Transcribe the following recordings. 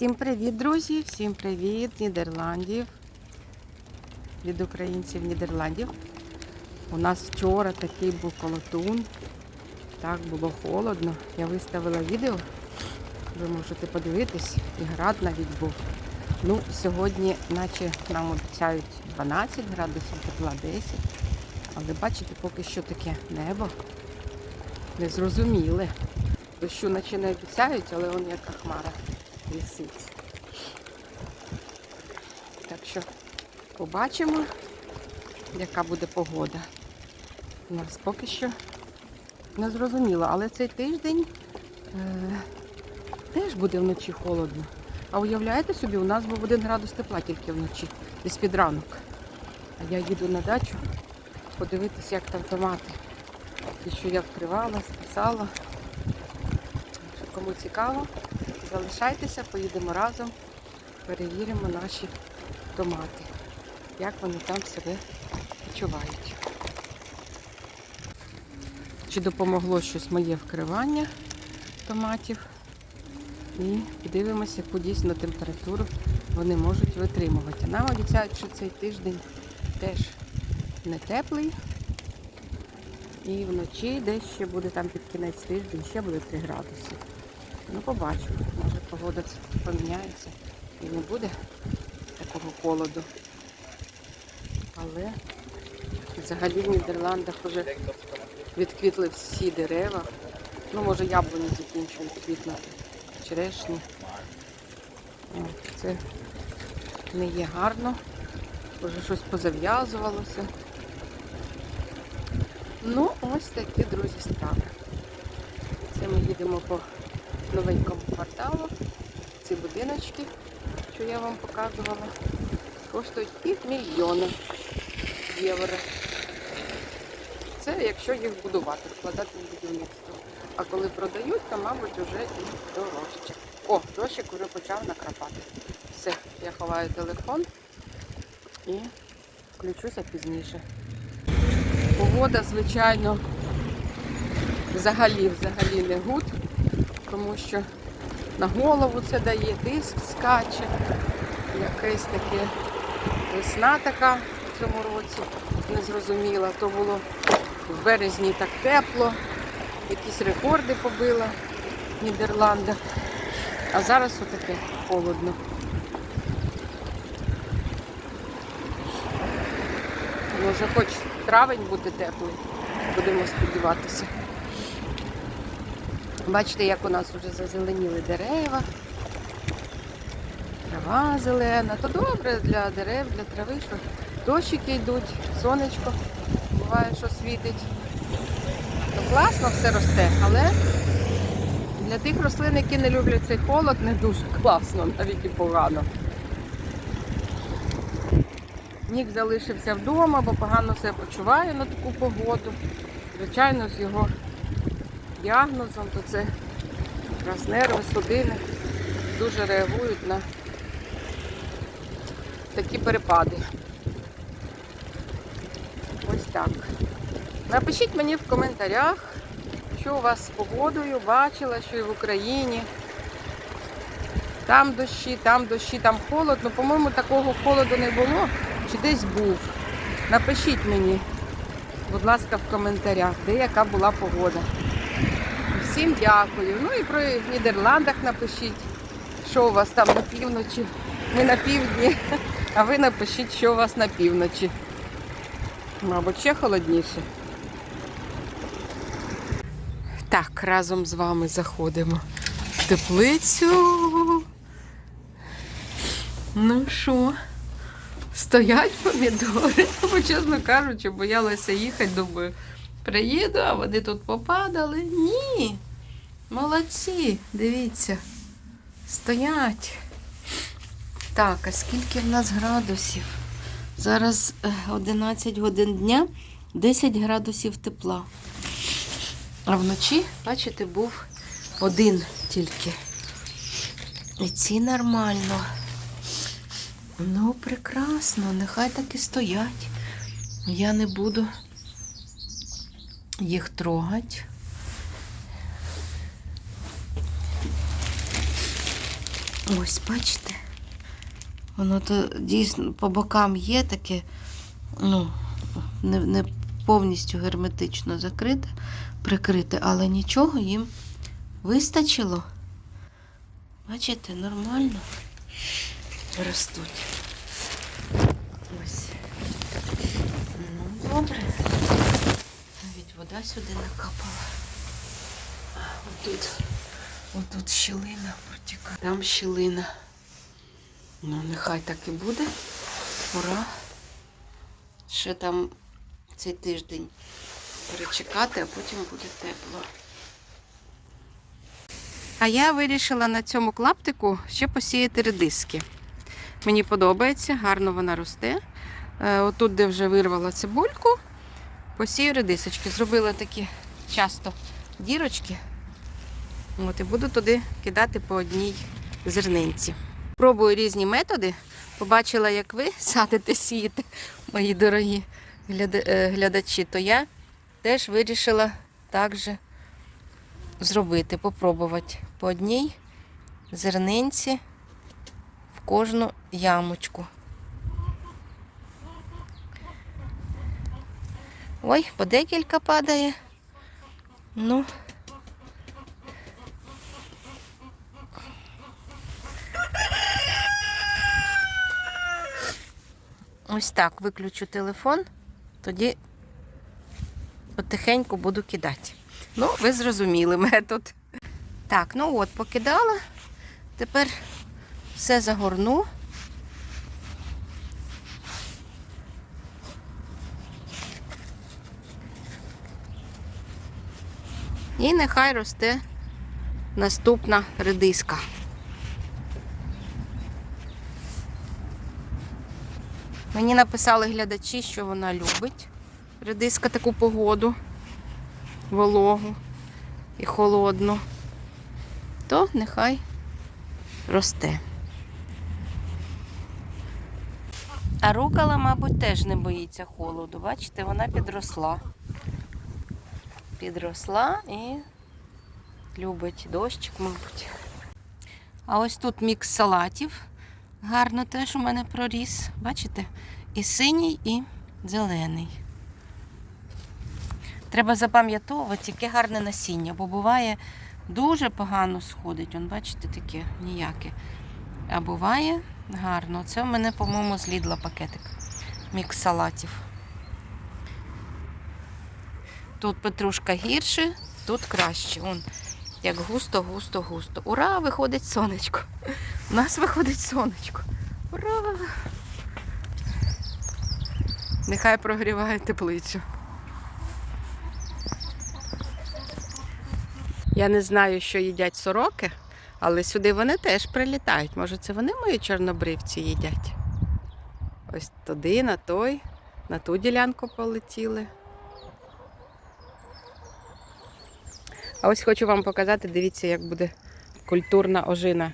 Всім привіт, друзі! Всім привіт, Нідерландів. Від українців Нідерландів. У нас вчора такий був колотун. Так було холодно. Я виставила відео. Ви можете подивитись, і град навіть був. Ну, сьогодні, наче нам обіцяють 12 градусів, тепла 10. Але бачите, поки що таке небо. Незрозуміле. Дощу наче не обіцяють, але он яка хмара висить. Так що побачимо, яка буде погода. У нас поки що не зрозуміло, але цей тиждень е, теж буде вночі холодно. А уявляєте собі, у нас був один градус тепла тільки вночі, десь під ранок. А я їду на дачу подивитися, як там томати. І що я вкривала, списала. Кому цікаво, залишайтеся, поїдемо разом, перевіримо наші томати, як вони там себе почувають. Чи допомогло щось моє вкривання томатів. І подивимося, яку дійсно температуру вони можуть витримувати. Нам обіцяють, що цей тиждень теж не теплий. І вночі десь ще буде там під кінець тиждень, ще буде 3 градуси. Ну, побачимо. Може погода поміняється і не буде такого холоду. Але взагалі в Нідерландах вже відквітли всі дерева. Ну, може яблуні закінчують квітнути, черешні. Це не є гарно. Вже щось позав'язувалося. Ну, ось такі, друзі, справи. Це ми їдемо по новенькому кварталу. Ці будиночки, що я вам показувала, коштують півмільйона євро. Це якщо їх будувати, вкладати в будівництво. А коли продають, то, мабуть, вже і дорожче. О, дощик вже почав накрапати. Все, я ховаю телефон і включуся пізніше. Погода, звичайно, взагалі, взагалі не гуд, тому що на голову це дає, тиск скаче, якесь таке весна така в цьому році незрозуміла. То було в березні так тепло, якісь рекорди побила в Нідерландах, а зараз отаке холодно. Може хоч травень буде теплий, будемо сподіватися. Бачите, як у нас вже зазеленіли дерева. Трава зелена. То добре для дерев, для трави, що дощики йдуть, сонечко буває, що світить. То класно все росте, але для тих рослин, які не люблять цей холод, не дуже класно, навіть і погано. Нік залишився вдома, бо погано себе почуває на таку погоду. Звичайно, з його діагнозом, то це якраз нерви, судини дуже реагують на такі перепади. Ось так. Напишіть мені в коментарях, що у вас з погодою, бачила, що і в Україні. Там дощі, там дощі, там холод. Ну, по-моєму, такого холоду не було. Чи десь був. Напишіть мені, будь ласка, в коментарях, де яка була погода. Всім дякую. Ну і про Нідерландах напишіть, що у вас там на півночі. Ми на півдні, а ви напишіть, що у вас на півночі. Мабуть, ще холодніше. Так, разом з вами заходимо в теплицю. Ну що, стоять помідори. Бо, чесно кажучи, боялася їхати, думаю, приїду, а вони тут попадали. Ні. Молодці, дивіться. Стоять. Так, а скільки в нас градусів? Зараз е, 11 годин дня, 10 градусів тепла. А вночі, бачите, був один тільки. І ці нормально. Ну, прекрасно, нехай так і стоять. Я не буду їх трогати. Ось, бачите? Воно то дійсно по бокам є таке, ну, не, не повністю герметично закрите, прикрите, але нічого їм вистачило. Бачите, нормально ростуть. Ось. Ну, добре. Вода сюди накапала. Отут, отут щілина протікає. Там щілина. Ну, нехай так і буде. Ура. Ще там цей тиждень перечекати, а потім буде тепло. А я вирішила на цьому клаптику ще посіяти редиски. Мені подобається, гарно вона росте. Е, Отут, де вже вирвала цибульку, посію редисочки. Зробила такі часто дірочки. От, і буду туди кидати по одній зернинці. Пробую різні методи. Побачила, як ви садите, сієте, мої дорогі е, глядачі, то я теж вирішила так же зробити, попробувати по одній зернинці в кожну ямочку. Ой, по декілька падає. Ну. Ось так виключу телефон, тоді потихеньку буду кидати. Ну, ви зрозуміли метод. Так, ну от, покидала. Тепер все загорну. І нехай росте наступна редиска. Мені написали глядачі, що вона любить редиска таку погоду, вологу і холодну, то нехай росте. А рукала, мабуть, теж не боїться холоду. Бачите, вона підросла. Підросла і любить дощик, мабуть. А ось тут мікс салатів. Гарно теж у мене проріс. Бачите? І синій, і зелений. Треба запам'ятовувати, яке гарне насіння, бо буває дуже погано сходить. Он, бачите, таке ніяке. А буває гарно. Це в мене, по-моєму, з Лідла пакетик. Мікс салатів. Тут петрушка гірше, тут краще. Он, як густо, густо, густо. Ура! Виходить сонечко. У нас виходить сонечко. Ура! Нехай прогріває теплицю. Я не знаю, що їдять сороки, але сюди вони теж прилітають. Може, це вони мої чорнобривці їдять? Ось туди, на той, на ту ділянку полетіли. А ось хочу вам показати, дивіться, як буде культурна ожина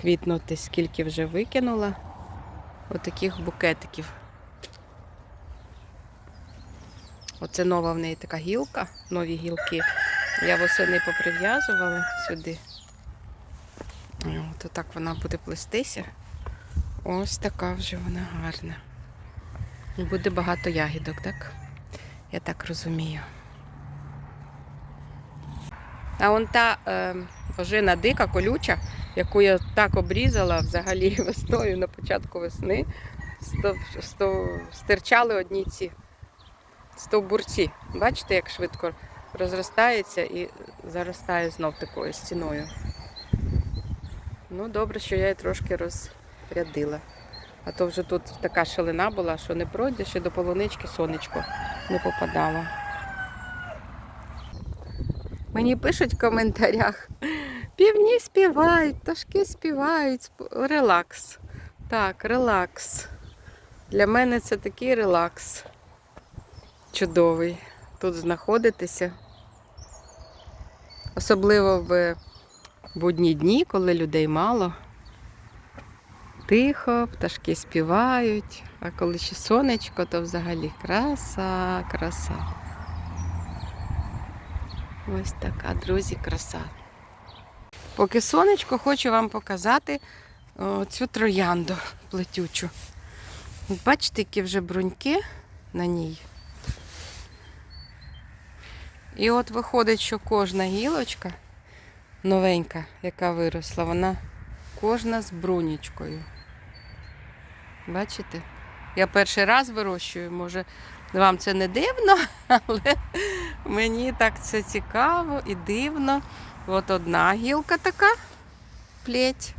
квітнути, скільки вже викинула. Отаких букетиків. Оце нова в неї така гілка, нові гілки. Я восени поприв'язувала сюди. От так вона буде плестися. Ось така вже вона гарна. І буде багато ягідок, так? Я так розумію. А вон та е, ожина дика, колюча, яку я так обрізала взагалі весною на початку весни, сто, сто, стирчали одні ці стовбурці. Бачите, як швидко розростається і заростає знов такою стіною. Ну, добре, що я її трошки розрядила. А то вже тут така шалина була, що не пройдеш і до полунички сонечко не попадало. Мені пишуть в коментарях. Півні співають, пташки співають. Релакс. Так, релакс. Для мене це такий релакс. Чудовий. Тут знаходитися. Особливо в будні дні, коли людей мало. Тихо, пташки співають, а коли ще сонечко, то взагалі краса, краса. Ось така, друзі, краса. Поки сонечко, хочу вам показати цю троянду плетючу. Бачите, які вже бруньки на ній. І от виходить, що кожна гілочка новенька, яка виросла, вона кожна з брунічкою. Бачите? Я перший раз вирощую, може, вам це не дивно, але мені так це цікаво і дивно. От одна гілка така плеть,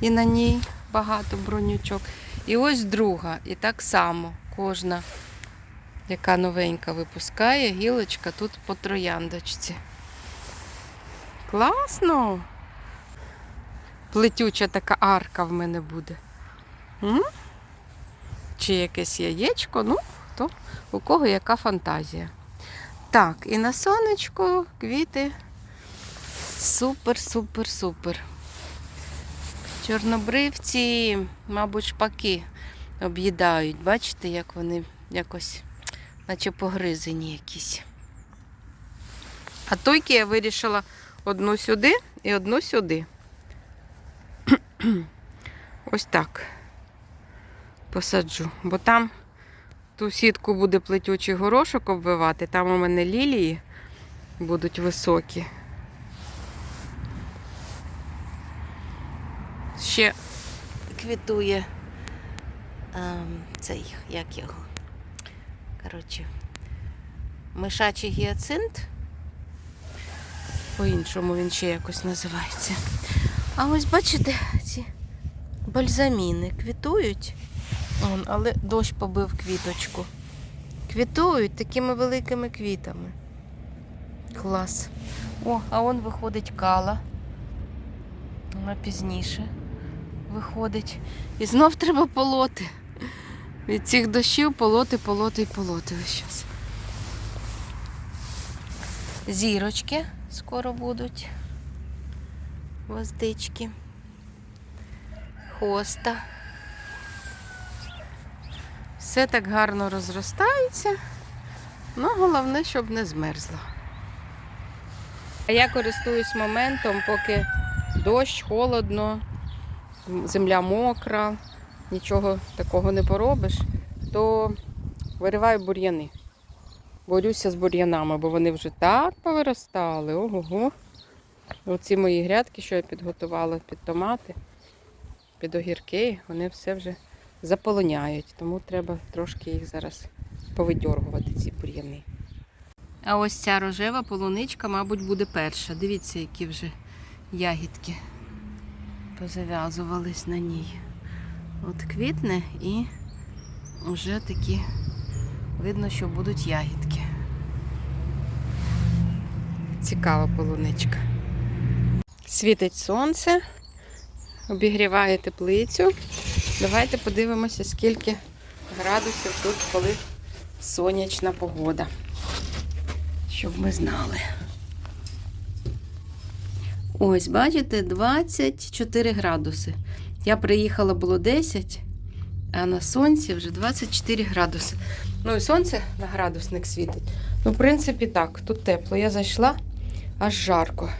і на ній багато бронючок. І ось друга. І так само кожна, яка новенька випускає, гілочка тут по трояндочці. Класно! Плетюча така арка в мене буде. М? Чи якесь яєчко, ну, то у кого яка фантазія. Так, і на сонечку квіти. Супер, супер, супер. Чорнобривці, мабуть, шпаки об'їдають. Бачите, як вони якось, наче погризені якісь. А тойки я вирішила одну сюди і одну сюди. Ось так посаджу, бо там ту сітку буде плетючий горошок обвивати, там у мене лілії будуть високі. Ще квітує ем, цей, як його. Коротше, мишачий гіацинт. По-іншому він ще якось називається. А ось бачите, ці бальзаміни квітують. Он, але дощ побив квіточку. Квітують такими великими квітами. Клас. О, а он виходить кала. Вона пізніше виходить. І знов треба полоти. Від цих дощів полоти, полоти і полоти весь час. Зірочки скоро будуть. Гвоздички. Хоста. Все так гарно розростається. Ну, головне, щоб не змерзло. А я користуюсь моментом, поки дощ, холодно, земля мокра, нічого такого не поробиш, то вириваю бур'яни. Борюся з бур'янами, бо вони вже так повиростали. Ого-го. Оці мої грядки, що я підготувала під томати, під огірки, вони все вже заполоняють. Тому треба трошки їх зараз повидьоргувати, ці бур'яни. А ось ця рожева полуничка, мабуть, буде перша. Дивіться, які вже ягідки позав'язувались на ній. От квітне і вже такі видно, що будуть ягідки. Цікава полуничка. Світить сонце, обігріває теплицю. Давайте подивимося, скільки градусів тут, коли сонячна погода. Щоб ми знали. Ось, бачите, 24 градуси. Я приїхала було 10, а на сонці вже 24 градуси. Ну і сонце на градусник світить. Ну, в принципі, так, тут тепло. Я зайшла аж жарко.